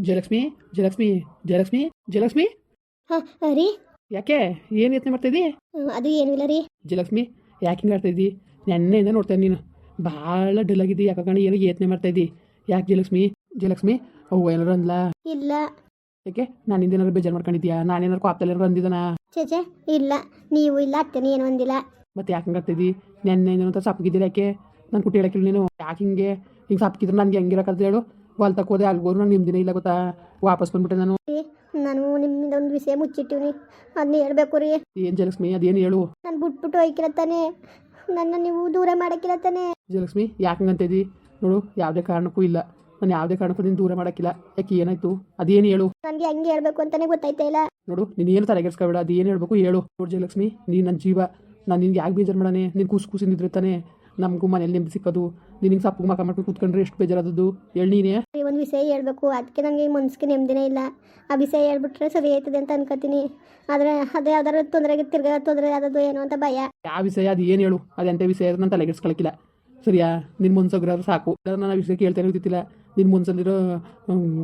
ಜಯಲಕ್ಷ್ಮಿ ಜಯಲಕ್ಷ್ಮಿ ಜಯಲಕ್ಷ್ಮಿ ಜಯಲಕ್ಷ್ಮಿ? ಹಾಂ ರೀ. ಯಾಕೆ? ಏನು ಯತ್ನ ಮಾಡ್ತಾಯಿದ್ದಿ ಹ್ಮ್, ಅದು ಏನೂ ಇಲ್ಲ ರೀ. ಜಯಲಕ್ಷ್ಮಿ ಯಾಕೆ ಹಿಂಗೆ ಆಡ್ತಾಯಿದ್ದಿ ನೆನ್ನೆಯಿಂದ ನೋಡ್ತೇನೆ ನೀನು. ಭಾಳ ಡಲ್ ಆಗಿದ್ದಿ. ಯಾಕೆ ಏನಿಗೆ ಯತ್ನ ಮಾಡ್ತಾ ಮಾಡ್ತಾಯಿದ್ದಿ ಯಾಕೆ ಜಯಲಕ್ಷ್ಮಿ? ಜಯಲಕ್ಷ್ಮಿ ಅವು ಏನಾರು ಅಂದ್ಲ? ಇಲ್ಲ. ಯಾಕೆ? ನಾನಿಂದ ಏನಾರು ಬೇಜಾರು ಮಾಡ್ಕೊಂಡಿದ್ಯಾ ನಾನೇನಾರು ಕಾಪ್ತಲ್ಲಿ ಏನಾರು ಅಂದಿದ್ದಾನ ಚೇಚೆ ಇಲ್ಲ. ನೀವು ಇಲ್ಲ ಅತ್ತೇನೆ ಏನು ಅಂದಿಲ್ಲ? ಮತ್ತೆ ಯಾಕೆ ಹಂಗೆ ಆಗ್ತಿದ್ದಿ ನೆನ್ನೆ ಅಂತ ಸಪ್ಪಗಿದ್ದಿಲ್ಲ ಯಾಕೆ? ನಾನು ಕುಟ್ಟಿ ಹೇಳಕ್ಕಿಲ್ಲ ನೀನು. ಯಾಕೆ ಹಿಂಗೆ? ಹಿಂಗೆ ಸಪ್ಪಗಿದ್ರೆ ನನಗೆ ಹೆಂಗಿರಕ್ಕಂತ ಹೇಳು. ಹೊಲ್ ತಕ್ಕೋದೆ ಅಲ್ಗೋರು ನಾನು ನಿಮ್ದಿನ ಇಲ್ಲ ಗೊತ್ತಾ? ವಾಪಸ್ ಬಂದ್ಬಿಟ್ಟೆ ನಾನು. ನಾನು ನಿಮ್ಮಿಂದ ಒಂದು ವಿಷಯ ಮುಚ್ಚಿಟ್ಟಿವ್ನಿ ಅದನ್ನ ಹೇಳ್ಬೇಕು ರೀ. ಏನು ಜಲಕ್ಷ್ಮಿ ಅದೇನು ಹೇಳು? ನಾನು ಬಿಟ್ಬಿಟ್ಟು ಹೋಯ್ಕಿರತ್ತಾನೆ. ತಾನೆ ನನ್ನ ನೀವು ದೂರ ಮಾಡಕ್ಕಿರತ್ತಾನೆ ಜಲಕ್ಷ್ಮಿ ಜಯಲಕ್ಷ್ಮಿ ಯಾಕೆ ಹಂಗಂತಿದ್ದಿ ನೋಡು ಯಾವುದೇ ಕಾರಣಕ್ಕೂ ಇಲ್ಲ. ನಾನು ಯಾವುದೇ ಕಾರಣಕ್ಕೂ ನಿನ್ನ ದೂರ ಮಾಡೋಕ್ಕಿಲ್ಲ. ಯಾಕೆ ಏನಾಯ್ತು? ಅದೇನು ಹೇಳು? ನನಗೆ ಹಂಗೆ ಹೇಳ್ಬೇಕು ಅಂತಾನೆ ಗೊತ್ತಾಯ್ತಾ ಇಲ್ಲ. ನೋಡು ನೀನು ಏನು ತಲೆಗೆಡ್ಸ್ಕೊಬೇಡ ಅದೇನು ಏನು ಹೇಳ್ಬೇಕು ಹೇಳು. ನೋಡು ಜಯಲಕ್ಷ್ಮಿ ನೀನು ನನ್ನ ಜೀವ. ನಾನು ನಿನ್ಗೆ ಯಾಕೆ ಬೇಜಾರು ಮಾಡಾನೆ? ನೀನು ಕೂಸು ಕೂಸಿಂದಿದ್ರೆ ತಾನೆ ನಮಗೂ ಮನೇಲಿ ನಿಮ್ಗೆ ಸಿಕ್ಕೋದು ನಿನಗೆ ಸಪ್ಪಗೆ ಮಕ ಮಾಡ್ಕೊಂಡು ಕೂತ್ಕೊಂಡ್ರೆ ಎಷ್ಟು ಬೇಜಾರದದ್ದು. ಹೇಳಿ ನೀನೇ. ಒಂದು ವಿಷಯ ಹೇಳ್ಬೇಕು. ಅದಕ್ಕೆ ನನಗೆ ಮನಸ್ಸಿಗೆ ನೆಮ್ಮದಿನೇ ಇಲ್ಲ. ಆ ವಿಷಯ ಹೇಳ್ಬಿಟ್ರೆ ಸರಿ ಆಯ್ತದೆ ಅಂತ ಅನ್ಕೋತೀನಿ. ಆದರೆ ಅದೇ ಯಾವ್ದಾದ್ರು ತೊಂದರೆಗೆ ತಿರ್ಗಾ ತೊಂದರೆ ಆದದ್ದು ಏನು ಅಂತ ಭಯ. ಯಾವ ವಿಷಯ ಅದು ಏನು ಹೇಳು. ಅದೆಂಥ ವಿಷಯ ನಾನು ತಲೆಗೆಡ್ಸ್ಕೊಳಕ್ಕಿಲ್ಲ ಸರಿಯಾ? ನಿನ್ನ ಮನ್ಸೋಗ್ರಾದ್ರು ಸಾಕು. ನಾನು ಆ ವಿಷಯ ಕೇಳ್ತಾನೆ ಇರ್ತಿಲ್ಲ ನಿನ್ನ ಮನ್ಸಲ್ಲಿರೋ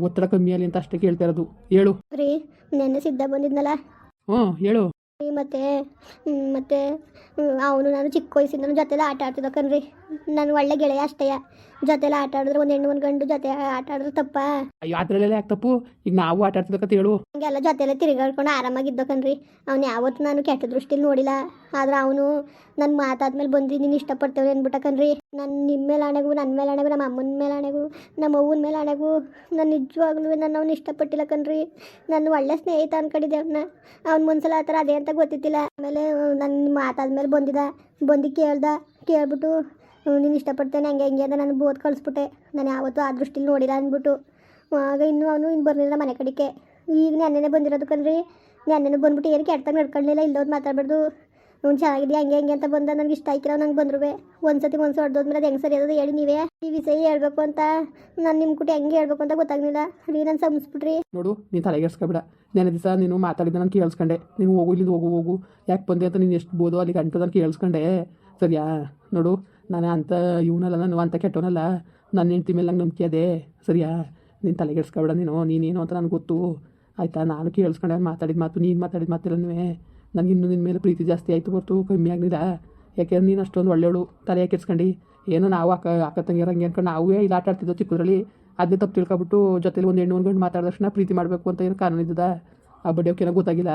ಒತ್ತಡ ಕಮ್ಮಿ ಆಗಲಿ ಅಂತ ಅಷ್ಟೇ ಕೇಳ್ತಾ ಇರೋದು. ಹೇಳು. ರೀ ನೆನ್ನೆ ಸಿದ್ಧ ಬಂದಿದ್ನಲ್ಲ? ಹ್ಞೂ ಹೇಳು. ಮತ್ತೆ ಮತ್ತೆ ಅವನು ನಾನು ಚಿಕ್ಕ ವಯಸ್ಸಿಂದ ಜೊತೆಲ್ಲ ಆಟ ಆಡ್ತಿದ್ದ ಕಣ್ರಿ ನಾನು ಒಳ್ಳೆ ಗೆಳೆಯ ಅಷ್ಟೇ. ಜೊತೆಲ್ಲ ಆಟ ಆಡಿದ್ರೆ ಒಂದು ಹೆಣ್ಣು ಒಂದು ಗಂಡು ಜೊತೆ ಆಟ ಆಡಿದ್ರೆ ತಪ್ಪ? ಅಯ್ಯೋ ಅದರಲ್ಲೆಲ್ಲ ಯಾಕೆ ತಪ್ಪು? ಈಗ ನಾವು ಆಟ ಆಡ್ತಿದ್ದಕ್ಕಂತ ಹೇಳು. ಹಂಗೆಲ್ಲ ಜೊತೆಲ್ಲ ತಿರುಗಾಡ್ಕೊಂಡು ಆರಾಮಾಗಿದ್ದ ಕಣ್ರಿ ಅವ್ನು ಯಾವತ್ತು ನಾನು ಕೆಟ್ಟ ದೃಷ್ಟಿಲಿ ನೋಡಿಲ್ಲ. ಆದ್ರೆ ಅವನು ನನ್ನ ಮಾತಾದ್ಮೇಲೆ ಬಂದು ನೀನು ಇಷ್ಟಪಡ್ತೇವೆ ಅಂದ್ಬಿಟ್ಟ ನನ್ನ ನಾನು ನಿಮ್ಮ ಮೇಲೆ ಆಣೆಗೂ ನನ್ನ ಮೇಲೆ ಆಣೆಗೂ ನಮ್ಮ ಅಮ್ಮನ ಮೇಲೆ ಆಣೆಗೂ ನಮ್ಮ ಅವ್ವನ ಮೇಲೆ ಆಣೆಗೂ ನಾನು ನಿಜವಾಗ್ಲೂ ನನ್ನ ಅವ್ನು ಇಷ್ಟಪಟ್ಟಿಲ್ಲ ಕಣ್ರಿ ನನ್ನ ಒಳ್ಳೆ ಸ್ನೇಹಿತ ಅನ್ಕೊಂಡಿದ್ದೆ ಅವನ್ನ ಅವ್ನ ಮುನ್ಸಲ ಆ ಥರ ಅದೇ ಅಂತ ಗೊತ್ತಿತ್ತಿಲ್ಲ ಆಮೇಲೆ ನನ್ನ ಮಾತಾದ್ಮೇಲೆ ಬಂದಿದ್ದ ಬಂದು ಕೇಳ್ದ. ಕೇಳ್ಬಿಟ್ಟು ನೀನು ಇಷ್ಟಪಡ್ತೇನೆ, ಹಂಗೆ ಹಂಗೆ ಅಂತ ನಾನು ಬೋದ್ ಕಳಿಸ್ಬಿಟ್ಟೆ. ನಾನು ಯಾವತ್ತೂ ಆ ದೃಷ್ಟಿಲಿ ನೋಡಿಲ್ಲ ಅಂದ್ಬಿಟ್ಟು. ಆಗ ಇನ್ನೂ ಅವನು ಇನ್ನು ಬರಲಿಲ್ಲ ಮನೆ ಕಡೆಗೆ ಈಗ ನೆನ್ನೆನೇ ಬಂದಿರೋದು ಕಣ್ರಿ. ನೆನ್ನೆನೇ ಬಂದ್ಬಿಟ್ಟು ಏನು ಕೆಟ್ಟಾಗ ನಡ್ಕೊಳ್ಳಿಲ್ಲ ಇಲ್ಲೋದು ಮಾತಾಡ್ಬಾರ್ದು. ಅವ್ನು ಚೆನ್ನಾಗಿದೆಯಾ, ಹಂಗೆ ಹಂಗೆ ಅಂತ ಬಂದ ನನಗೆ ಇಷ್ಟ ಆಯ್ತಿರೋ ನಂಗೆ ಬಂದ್ರುವೆ. ಒಂದು ಸತಿ ಒಂದು ಹೊಡೆದೋದ್ಮೇಲೆ ಅದು ಹೆಂಗೆ ಸರಿ ಅದು ಹೇಳಿ ನೀವೇ. ಈ ವಿಷಯ ಹೇಳ್ಬೇಕು ಅಂತ ನಾನು ನಿಮ್ಮ ಕುಟಿ ಹೆಂಗೆ ಹೇಳ್ಬೇಕು ಅಂತ ಗೊತ್ತಾಗ್ಲಿಲ್ಲ. ರೀ, ನಾನು ಸಂಸ್ಬಿಟ್ರಿ ನೋಡು, ನೀನು ತಲೆಗೆಡ್ಸ್ಕೊಬೇಡ ನೆನೆ ದಿವಸ ನೀನು ಮಾತಾಡಿದ ನಾನು ಕೇಳಿಸ್ಕೊಂಡೆ. ನೀವು ಹೋಗು, ಇಲ್ಲಿಂದ ಹೋಗು ಹೋಗು. ಯಾಕೆ ಬಂದೆ ಅಂತ ನೀನು ಎಷ್ಟು ಬೋದು ಅಲ್ಲಿ ಗಂಟು ಕೇಳಿಸ್ಕೊಂಡೆ. ಸರಿಯಾ? ನೋಡು ನಾನು ಅಂತ ಇವನಲ್ಲ, ನಾನು ಅಂತ ಕೆಟ್ಟವನಲ್ಲ. ನನ್ನ ಹೆಂಡ್ತಿ ಮೇಲೆ ನಂಗೆ ನಂಬಿಕೆ ಅದೇ. ಸರಿಯಾ? ನೀನು ತಲೆಗೆಡ್ಸ್ಕೊಬೇಡ ನೀನು. ನೀನೇನು ಅಂತ ನನಗೆ ಗೊತ್ತು. ಆಯಿತಾ? ನಾನು ಕೇಳಿಸ್ಕೊಂಡೆ ಮಾತಾಡಿದ ಮಾತು, ನೀನು ಮಾತಾಡಿದ ಮಾತಿಲ್ಲನೂ ನನಗೆ ಇನ್ನೂ ನಿನ್ನ ಮೇಲೆ ಪ್ರೀತಿ ಜಾಸ್ತಿ ಆಯಿತು ಹೊರತು ಕಮ್ಮಿ ಆಗಲಿಲ್ಲ. ಯಾಕೆಂದ್ರೆ ನೀನು ಅಷ್ಟೊಂದು ಒಳ್ಳೆಯವಳು ತಲೆ ಕೆಡ್ಸ್ಕೊಂಡು? ಏನೋ ನಾವು ಅಕ್ಕ ಅಕ್ಕ ತಂಗಿರಂಗೆ ಅನ್ಕೊಂಡು ನಾವೇ ಇಲ್ಲಿ ಆಟ ಆಡ್ತಿದ್ದೋ ಚಿಕ್ಕದ್ರಲ್ಲಿ. ಅದನ್ನೇ ತಪ್ಪು ತಿಳ್ಕೊಬಿಟ್ಟು ಜೊತೆಲಿ ಒಂದು ಹೆಣ್ಣು, ಒಂದು ಗಂಡು ಮಾತಾಡಿದ ತಕ್ಷಣ ಪ್ರೀತಿ ಮಾಡಬೇಕು ಅಂತ ಏನು ಕಾರಣ ಇದ್ದದ. ಆ ಬಡಿಯೋಕೇನೋ ಗೊತ್ತಾಗಿಲ್ಲ.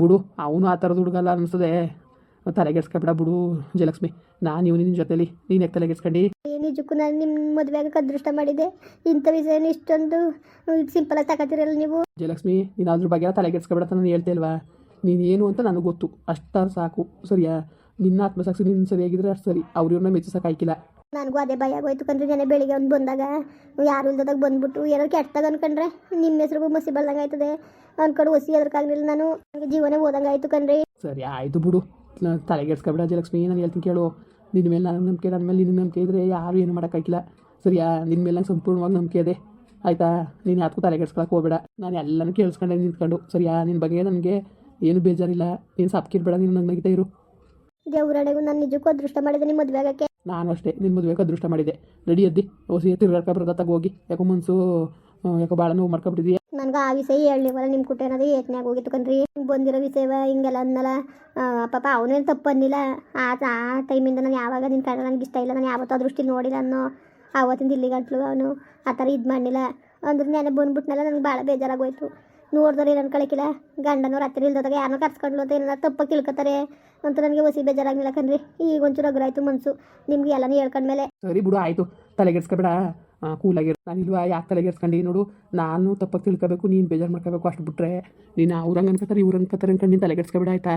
ಬಿಡು, ಅವನು ಆ ಥರದ ಹುಡುಗಲ್ಲ ಅನಿಸ್ತದೆ ತಲೆಗೆಡ್ಸ್ಕೊಬೇಡ ಬಿಡು ಜಯಲಕ್ಷ್ಮಿ ನಾನು ಇವ್ ನಿನ್ನ ಜೊತೆಲಿ. ನೀನು ಯಾಕೆ ತಲೆಗೆಡ್ಸ್ಕೊಂಡು ನಿಜಕ್ಕೂ ನಾನು ನಿಮ್ಮ ಮದುವೆಗೆ ಅದೃಷ್ಟ ಮಾಡಿದೆ ಇಂಥ ವಿಷಯನ ಇಷ್ಟೊಂದು ಸಿಂಪಲಾಗಿ ತಗೋತಿರಲ್ಲ ನೀವು? ಜಯಲಕ್ಷ್ಮಿ ನೀನು ಅದ್ರ ಬಗ್ಗೆ ತಲೆಗೆಡ್ಸ್ಕೊಬೇಡ ಅಂತ ನಾನು ಹೇಳ್ತೇಲ್ವಾ ನೀನೇನು ಏನು ಅಂತ ನನಗೆ ಗೊತ್ತು. ಅಷ್ಟಾರು ಸಾಕು. ಸರಿಯಾ? ನಿನ್ನ ಆತ್ಮಸಾಕ್ಷಿ ನಿನ್ನ ಸರಿಯಾಗಿದ್ರೆ ಅಷ್ಟು ಸರಿ. ಅವ್ರ ಇವ್ರನ್ನ ಮೆಚ್ಚಿಸೋಕೆ ಆಯ್ಕಿಲ್ಲ ನನಗೂ ಅದೇ ಭಯ ಆಗೋಯ್ತು ಕಂಡ್ರೆ ನೆನೆ ಬೆಳಿಗ್ಗೆ ಒಂದು ಬಂದಾಗ ಯಾರು ಇಲ್ದಾಗ ಬಂದ್ಬಿಟ್ಟು ಏನೋ ಕೆಟ್ಟದಾಗ ಅನ್ಕೊಂಡ್ರೆ ನಿಮ್ಮ ಹೆಸರು ಮಸಿ ಬಳ್ದಂಗೆ ಆಯ್ತದೆ ಅನ್ಕೊಂಡು ಒಸಿ ಅದ್ರಕ್ಕಾಗಲಿಲ್ಲ ನಾನು. ನನಗೆ ಜೀವನ ಹೋದಂಗೆ ಆಯ್ತು ಕಣ್ರಿ. ಸರಿ ಆಯಿತು ಬಿಡು. ತಲೆಗೆಡ್ಸ್ಕೊಬೇಡ ಜಯಲಕ್ಷ್ಮಿ ನಾನು ಹೇಳ್ತೀನಿ ಕೇಳು. ನಿನ್ನ ಮೇಲೆ ನನಗೆ ನಂಬಿಕೆ ನನ್ನ ಮೇಲೆ ನಿನ್ನ ನಂಬಿಕೆ ಇದ್ದರೆ ಯಾರು ಏನು ಮಾಡೋಕ್ಕಾಗಿಲ್ಲ ಸರಿಯಾ? ನಿನ್ನ ಮೇಲೆ ನಂಗೆ ಸಂಪೂರ್ಣವಾಗಿ ನಂಬಿಕೆ ಇದೆ. ಆಯಿತಾ? ನೀನು ಯಾತಕ್ಕೂ ತಲೆಗೆಡ್ಸ್ಕೊಳಕ್ಕೆ ಹೋಗಬೇಡ. ನಾನು ಎಲ್ಲನೂ ಕೇಳಿಸ್ಕೊಂಡೆ ನಿಂತ್ಕೊಂಡು. ಸರಿಯಾ? ನಿನ್ನ ಬಗ್ಗೆ ನನಗೆ ಏನು ಬೇಜಾರಿಲ್ಲ. ನೀನು ಸಪ್ಕಿರ್ಬೇಡ ನೀನು ನಂಗೆ ನಗಿತಾ ಇರು. ದೇವ್ರಡೆಗೂ ನಾನು ನಿಜಕ್ಕೂ ಅದೃಷ್ಟ ಮಾಡಿದೆ ನಿಮ್ಮ ಮದುವೆ ಆಗಕ್ಕೆ. ನಾನು ಅಷ್ಟೇ ನಿನ್ನ ಮದುವೆಗೆ ಅದೃಷ್ಟ ಮಾಡಿದೆ. ರೆಡಿ ಅದ್ದಿ ಓಸಿ ತಿರ್ಗಾಡ್ಕೊ ಬರೋದ ಹೋಗಿ. ಯಾಕೋ ಮನಸ್ಸು ಯಾಕೋ ಭಾಳ ನೋವು ಮಾಡ್ಕೊಬಿಟ್ಟಿದ್ವಿ ನನಗೆ ಆ ವಿಷಯ ಹೇಳಲಿವಲ್ಲ ನಿಮ್ಮ ಕುಟ್ಟ ಏನಾದ್ರು ಯೋಚನೆ ಆಗೋಗಿತ್ತು ಕಣ್ರಿ. ಬಂದಿರೋ ವಿಷಯವ ಹಿಂಗೆಲ್ಲ ಅನ್ನಲ್ಲ ಪಾಪ ಅವನೇನು ತಪ್ಪು ಅನ್ನಿಲ್ಲ ಆ ಆ ಟೈಮಿಂದ ನಾನು ಯಾವಾಗ ನಿನ್ನ ಕಡೆ ನನಗೆ ಇಷ್ಟ ಇಲ್ಲ ನಾನು ಯಾವತ್ತೂ ದೃಷ್ಟಿ ನೋಡಿಲ್ಲ ಅನ್ನೋ ಆವತ್ತಿಂದ ಇಲ್ಲಿ ಗಂಟ್ಲು ಅವನು. ಆ ಥರ ಇದು ಮಾಡಲಿಲ್ಲ. ಅಂದ್ರೆ ನೆನೆ ಬಂದ್ಬಿಟ್ನಲ್ಲ ನನಗೆ ಭಾಳ ಬೇಜಾರಾಗೋಯ್ತು. ನೋಡಿದ್ರೆ ಏನು ಅನ್ಕೊಳಕಿಲ್ಲ ಗಂಡನವ್ರು ರಾತ್ರಿ ಇಲ್ದಾಗ ಯಾರನ್ನ ಕರ್ಸ್ಕೊಂಡ್ಲು ಅಂತ ಏನಾರ ತಪ್ಪ ತಿಳ್ಕೊತಾರೆ ಅಂತ ನನಗೆ ಹೊಸಿ ಬೇಜಾರಾಗಿಲ್ಲ ಕಣ್ರಿ. ಈಗ ಒಂಚೂರು ಅಗ್ರಾಯ್ತು ಮನಸ್ಸು ನಿಮ್ಗೆ ಎಲ್ಲನೂ ಹೇಳ್ಕೊಂಡ್ಮೇಲೆ. ಸರಿ ಬಿಡು ಆಯಿತು. ತಲೆಗೆಡ್ಸ್ಕೊಬೇಡ. ಕೂಲಾಗಿರು ನಾನು ಇಲ್ವಾ ಯಾಕೆ ತಲೆಗೆರ್ಸ್ಕೊಂಡು ನೋಡು ನಾನು ತಪ್ಪಾಗಿ ತಿಳ್ಕೊಬೇಕು ನೀನು ಬೇಜಾರು ಮಾಡ್ಕೋಬೇಕು ಅಷ್ಟು ಬಿಟ್ರೆ ನೀನು ಅವ್ರಂಗೆ ಅನ್ಕೋತಾರೆ ಇವ್ರು ಅನ್ಕೋತಾರೆ ಅನ್ಕೊಂಡು ನೀನು ತಲೆಗೆಡ್ಸ್ಕೊಬೇಡ ಆಯ್ತಾ?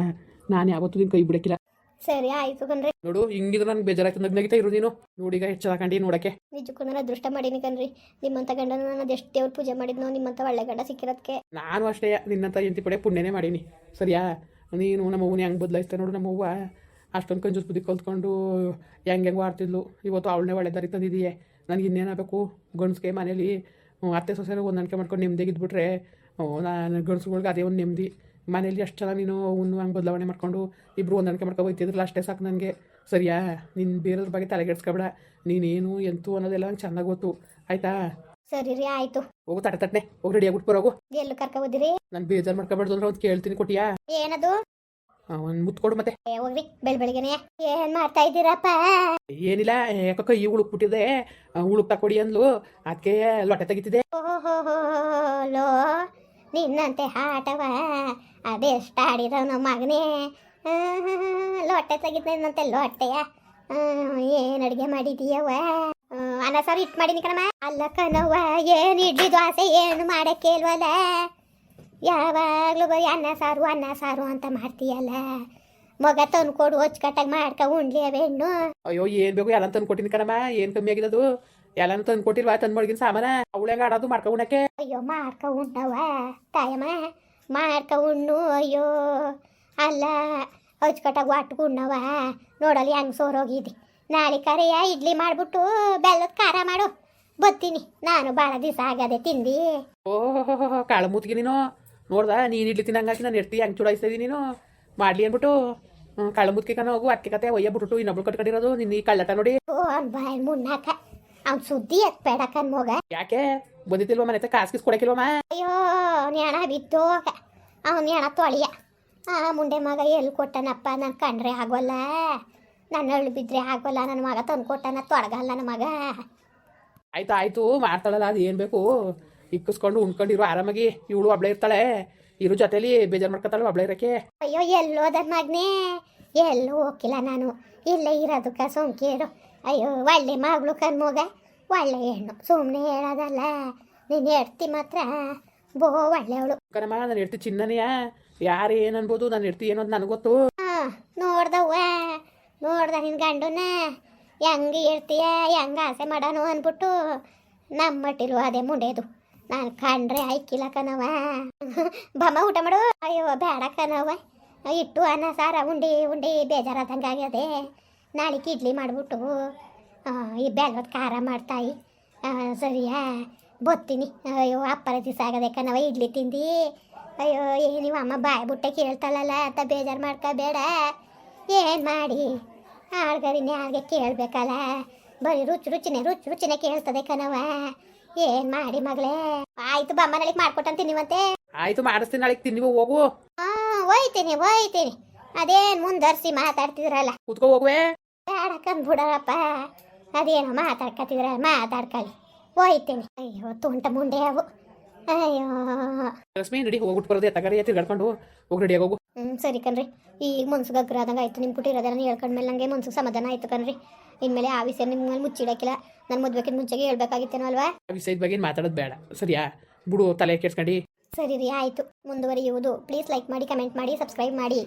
ನಾನು ಯಾವತ್ತೂ ನಿನ್ನ ಕೈ ಬಿಡಕ್ಕಿಲ್ಲ. ಸರಿ ಆಯ್ತು ಕಣ್ರಿ. ನೋಡು ಹಿಂಗಿದ್ರೆ ನನಗೆ ಬೇಜಾರಾಯ್ತು ನಗ್ ನಗಿತಾ ಇರು ನೀನು. ನೋಡಿಗ ಹೆಚ್ಚು ಹಾಕೊಂಡು ನೋಡಕ್ಕೆ. ನಿಜಕ್ಕೂ ನಾನು ಅದೃಷ್ಟ ಮಾಡೀನಿ ಕಣ್ರಿ. ನಿಮ್ಮಂತ ಗಂಡನ ನಾನು ಎಷ್ಟು ದೇವ್ರ ಪೂಜೆ ಮಾಡಿದ್ನೋ ನಿಮ್ಮಂತ ಒಳ್ಳೆ ಗಂಡ ಸಿಕ್ಕಿರೋದಕ್ಕೆ ನಾನು ಅಷ್ಟೇ ನಿನ್ನಂತ ಎಂತಿ ಪಡೆ ಪುಣ್ಯನೇ ಮಾಡೀನಿ. ಸರಿಯಾ? ನೀನು ನಮ್ಮ ಅವ್ವನ ಹೆಂಗೆ ಬದಲಾಯಿಸ್ತಾ ನೋಡು ನಮ್ಮ ಅವ್ವ ಅಷ್ಟೊಂದು ಕಂಜೂಸ್ ಬುದ್ಧಿ ಕಲ್ತ್ಕೊಂಡು ಹೆಂಗೆ ಹೆಂಗೆ ಆಡ್ತಿದ್ಲು ಇವತ್ತು ಅವಳನ್ನೇ ಒಳ್ಳೆ ದಾರಿ ತಂದಿದೀಯೆ. ನನಗೆ ಇನ್ನೇನಾಗಬೇಕು ಗಂಡಸ್ಗೆ ಮನೇಲಿ ಅತ್ತೆ ಸೊಸೆನ ಹೊಂದಾಣಿಕೆ ಮಾಡ್ಕೊಂಡು ನೆಮ್ಮದಿಗಿದ್ಬಿಟ್ರೆ ನಾನು ಗಂಡಸುಗಳಿಗೆ ಅದೇ ಒಂದು ನೆಮ್ಮದಿ ಮನೇಲಿ ಅಷ್ಟು ಚೆನ್ನಾಗಿ ನೀನು ಒಂದು ಹಂಗೆ ಬದಲಾವಣೆ ಮಾಡ್ಕೊಂಡು ಇಬ್ಬರು ಹೊಂದಾಣಿಕೆ ಮಾಡ್ಕೊಂಡು ಹೋಗ್ತಿದ್ರಲ್ಲ ಅಷ್ಟೇ ಸಾಕು ನನಗೆ. ಸರಿಯಾ? ನಿನ್ನ ಬೇರೆಯವ್ರ ಬಗ್ಗೆ ತಲೆಗೆಡ್ಸ್ಕೊಬೇಡ ನೀನೇನು ಎಂತು ಅನ್ನೋದೆಲ್ಲ ನಂಗೆ ಚೆನ್ನಾಗಿ ಗೊತ್ತು. ಆಯಿತಾ? ಸರಿ ರೀ ಆಯ್ತು. ಹೋಗು ತಟ ತಟ್ಟನೆ. ಹೋಗಿ ರೆಡಿ ಆಗ್ಬಿಟ್ಟು ಬರೋಗು ಎಲ್ಲೂ ಕರ್ಕ ಹೋದಿರಿ? ನಾನು ಬೇಜಾರು ಮಾಡ್ಕೊಬಾರ್ದು ಅಂದ್ರೆ ಒಂದು ಕೇಳ್ತೀನಿ ಕೊಟ್ಟಿಯಾ? ಏನದು? ಒಂದು ಮುತ್ಕೊಡು ಮತ್ತೆ. ಹೋಗ್ರಿ. ಬೆಳ್ ಬೆಳಿಗ್ಗೆನೆ. ಏನ್ ಮಾಡ್ತಾ ಇದ್ದೀರಪ್ಪ? ಏನಿಲ್ಲ ಯಾಕೋ ಕೈ ಉಳುಕ್ಬಿಟ್ಟಿದೆ ಉಳುಕ್ ತಕೊಡಿ ಅಂದ್ಲು. ಅದಕ್ಕೆ ಲೊಟ್ಟೆ ತೆಗಿತಿದೆ ಲೋ ನಿನ್ನಂತೆ ಹಾಟವ. ಅದೆಷ್ಟ ನಮ್ಮ ಮಗನೇ. ಲೊಟ್ಟೆ ತೆಗಿದ್ನಂತೆ ಲೊಟ್ಟೆಯ. ಏನು ಅಡುಗೆ ಮಾಡಿದೀಯವ ಅನ್ನ ಸಾರು ಇಟ್ಟು ಮಾಡಿನಿ ಕಣಮ್ಮ. ಅಲ್ಲ ಕಣವ್ವ ಏನ್ ಇಡ್ಲಿ ದೋಸೆ ಏನು ಮಾಡಕ್ಕೆ ಇಲ್ವಲ್ಲ ಯಾವಾಗಲೂ ಬರೀ ಅನ್ನ ಸಾರು ಅನ್ನ ಸಾರು ಅಂತ ಮಾಡ್ತೀಯಲ್ಲ. ಮಗ ತಂದು ಕೊಡು ಹೊಚ್ಕಟ್ಟಾಗಿ ಮಾಡ್ಕ ಉಂಡ್ಲಿ ಅವೆಣ್ಣು ಅಯ್ಯೋ ಏನ್ ಬೇಕು? ಎಲ್ಲ ತಂದು ಕೊಟ್ಟಿನಿ ಕಣಮ್ಮ. ಏನ್ ಕಮ್ಮಿ ಆಗಿದ್ದು? ಎಲ್ಲ ತಂದು ಕೊಟ್ಟಿಲ್ವಾ ತಂದು ಮಡಗಿನ ಸಾಮಾನ? ಅವಳೆಂಗ ಆಡೋದು ಮಾಡ್ಕೊಂಡಕ್ಕೆ ಅಯ್ಯೋ ಮಾಡ್ಕೊ ಉಂಡವ ತಾಯಮ್ಮ ಮಾಡ್ಕೊ ಉಣ್ಣು ಅಯ್ಯೋ. ಅಲ್ಲ ಹಚ್ಕಟ್ಟಾಗ ಒಟ್ಟು ಉಣ್ಣವ ನೋಡಲಿ ಹೆಂಗೆ ಸೋರೋಗಿದ್ದಿ ನಾಳೆ ಕರೆಯ ಇಡ್ಲಿ ಮಾಡ್ಬಿಟ್ಟು ಬೆಲ್ಲದ ಖಾರ ಮಾಡು. ಬತ್ತೀನಿ. ನಾನು ಭಾಳ ದಿವಸ ಆಗದೆ ತಿಂದು. ಓಹೋ ಕಾಳು ಮೂತಿಗೆ ನೀನು? ನೋಡ್ದ ನೀನು ಇಡ್ಲಿ ತಿನ್ನಂಗಾಕಿ ನಾನು ಇರ್ತಿ ಹೆಂಗೆ ಚುಡಾಯಿಸ್ತಾ ನೀನು. ಮಾಡ್ಲಿ ಅನ್ಬಿಟ್ಟು ಕಳ್ಳ ಕಣ ಹೋಗು ಅಕ್ಕಿ ಕತೆ ಒಯ್ಯ ಬಿಟ್ಟು ಇನ್ನೊಬ್ಳು ಕಟ್ಕೊಂಡಿರೋದು ನಿನ್ನ ಈ ಕಳ್ಳಟ ನೋಡಿ. ಅವ್ನ ಸುದ್ದಿ ಕಣ್ಮೋಗ ಯಾಕೆ? ಬಂದಿತ್ತಿಲ್ವ ಮನೆ ಕಾಸು ಕಿಸ್ ಕೊಡಕಿಲ್ವಮ್ಮ ಅಯ್ಯೋ ನ್ಯಾಣ ಬಿದ್ದೋಗ ಅವನ ನ್ಯಾಣ ತೊಳಿಯ. ಆ ಮುಂಡೆ ಮಗ ಎಲ್ಲಿ ಕೊಟ್ಟನಪ್ಪ? ನಾನು ಕಂಡ್ರೆ ಆಗೋಲ್ಲ. ನನ್ನ ಹಳ್ಳಿ ಬಿದ್ರೆ ಆಗೋಲ್ಲ. ನನ್ನ ಮಗ ತಂದು ಕೊಟ್ಟನ ತೊಡಗಲ್ಲ ನನ್ನ ಮಗ. ಆಯ್ತು ಆಯ್ತು ಮಾಡ್ತಾಳಲ್ಲ ಅದು ಏನು ಬೇಕು? ಇಕ್ಕಿಸ್ಕೊಂಡು ಉಣ್ಕೊಂಡಿರು ಆರಾಮಾಗಿ ಇವಳು ಒಬ್ಳೆ ಇರ್ತಾಳೆ. ಇರು ಜೊತೆಲಿ ಬೇಜಾರು ಮಾಡ್ಕೊತಾಳು ಒಬ್ಳೆ ಇರಕ್ಕೆ ಅಯ್ಯೋ ಎಲ್ಲೋದ ಮಗ್ನೇ? ಎಲ್ಲೂ ಹೋಗಿಲ್ಲ ನಾನು? ಇಲ್ಲೇ ಇರೋದಕ್ಕ ಸೋಂಕೇರು. ಅಯ್ಯೋ ಒಳ್ಳೆ ಮಗಳು ಕನ್ಮೋಗ ಒಳ್ಳೆ ಹೆಣ್ಣು. ಸುಮ್ಮನೆ ಹೇಳೋದಲ್ಲ. ನೀನು ಹೆಡ್ತಿ ಮಾತ್ರ. ಬೋ ಒಳ್ಳೆಯವಳು. ಕಣಮ್ಮ ನಾನು ಇರ್ತಿ ಚಿನ್ನನೆಯ ಯಾರು ಏನು ಅನ್ಬೋದು ನಾನು ಇರ್ತಿ ಏನೋ ನನಗೆ ಗೊತ್ತು. ಹಾಂ ನೋಡ್ದವ್ವ. ನೋಡ್ದ ನಿನ್ನ ಗಂಡನ. ಹೆಂಗೆ ಇರ್ತೀಯ ಹೆಂಗೆ ಆಸೆ ಮಾಡೋನು ಅಂದ್ಬಿಟ್ಟು ನಮ್ಮ ಮಟ್ಟಿಲು ಅದೇ ಮುಂಡೆದು. ನಾನು ಕಂಡ್ರೆ ಆಯ್ಕಿಲ್ಲ ಕಣವ ಬಮ್ಮ ಊಟ ಮಾಡು. ಅಯ್ಯೋ ಬೇಡ ಕಣವ ಇಟ್ಟು ಅನ್ನ, ಸಾರ, ಉಂಡಿ ಉಂಡಿ ಬೇಜಾರಾದಂಗೆ ಆಗ್ಯದೆ. ನಾಳೆಗೆ ಇಡ್ಲಿ ಮಾಡಿಬಿಟ್ಟು ಈ ಬೆಲ್ಲದ ಖಾರ ಮಾಡ್ತಾಯಿ. ಸರಿಯಾ? ಬತ್ತೀನಿ. ಅಯ್ಯೋ, ಅಪ್ಪರ ದಿವಸ ಆಗದೆ ಕಣವ ಇಡ್ಲಿ ತಿಂದು. ಅಯ್ಯೋ, ಏ, ನೀವು ಅಮ್ಮ ಬಾಯಿ ಬುಟ್ಟೆ ಕೇಳ್ತಾಳಲ್ಲ, ಅಂತ ಬೇಜಾರು ಮಾಡ್ಕೋಬೇಡ ಏನು ಮಾಡಿ? ಆಳ್ಗರಿನ ಯಾರಿಗೆ ಕೇಳಬೇಕಲ್ಲ. ಬರೀ ರುಚಿ, ರುಚಿನೇ ರುಚಿ, ರುಚಿನೇ ಕೇಳ್ತದೆ ಕಣವ ಏನು ಮಾಡಿ ಮಗಳೇ? ಆಯ್ತು ಬಮ್ಮ ನಾಳೆಗೆ ಮಾಡ್ಕೊಟ್ಟಂತೀನಿ ನೀವಂತೆ ಆಯ್ತು ಮಾಡಿಸ್ತೀನಿ ನಾಳೆಗೆ ತಿನ್ನಿವು ಹೋಗು. ಹಾಂ ಹೋಯ್ತೀನಿ ಒಯ್ತೀನಿ ಅದೇನು ಮುಂದರ್ಸಿ ಮಾತಾಡ್ತಿದ್ರಲ್ಲ. ಕುತ್ಕೋ ಹೋಗುವೆ. ಬೇಡಕಂದ್ ಬಿಡಪ್ಪ ಅದೇನೋ ಮಾತಾಡ್ಕತಿದ್ರ ಮಾತಾಡ್ಕೊಳ್ಳಿ ಹೋಯ್ತೀನಿ. ಅಯ್ಯೋ ತುಂಟ ಮುಂಡೆ ಅವು. ಅಯ್ಯೋ. ರಶ್ಮಿ ನಡಿ ಹೋಗ್ಬಿಟ್ಟು ಬರೋದು. ಎತ್ತಗಾರಿ ತಿರ್ಗಾಡ್ಕೊಂಡು ಹೋಗಿ. ರೆಡಿ ಹೋಗು. ಹ್ಞೂ ಸರಿ ಕಣ್ರಿ. ಈಗ ಮನ್ಸಿಗೆ ಅಗ್ರ ಆದಂಗೆ ಆಯ್ತು. ನಿಮ್ಮ ಹೇಳ್ಕೊಂಡ ಹೇಳ್ಕೊಂಡ್ಮೇಲೆ ನನಗೆ ಮನ್ಸಿಗೆ ಸಮಾಧಾನ ಆಯ್ತು ಕಣ್ರಿ. ಇನ್ಮೇಲೆ ಆ ವಿಷಯ ನಿಮ್ಮ ಮೇಲೆ ಮುಚ್ಚಿಡಕ್ಕಿಲ್ಲ. ನಾನು ಮದ್ವೆಕ್ಕಿಂತ ಮುಂಚೆಗೆ ಹೇಳ್ಬೇಕಾಗಿತ್ತೇನೋ ಅಲ್ವಾ? ಆ ವಿಷಯದ ಬಗ್ಗೆ ಮಾತಾಡೋದು ಬೇಡ. ಸರಿಯಾ? ಬಿಡು ತಲೆ ಕೆಡ್ಸ್ಕೊಂಡು. ಸರಿ ರೀ ಆಯಿತು. ಮುಂದುವರಿಯುವುದು. ಪ್ಲೀಸ್ ಲೈಕ್ ಮಾಡಿ ಕಮೆಂಟ್ ಮಾಡಿ ಸಬ್ಸ್ಕ್ರೈಬ್ ಮಾಡಿ.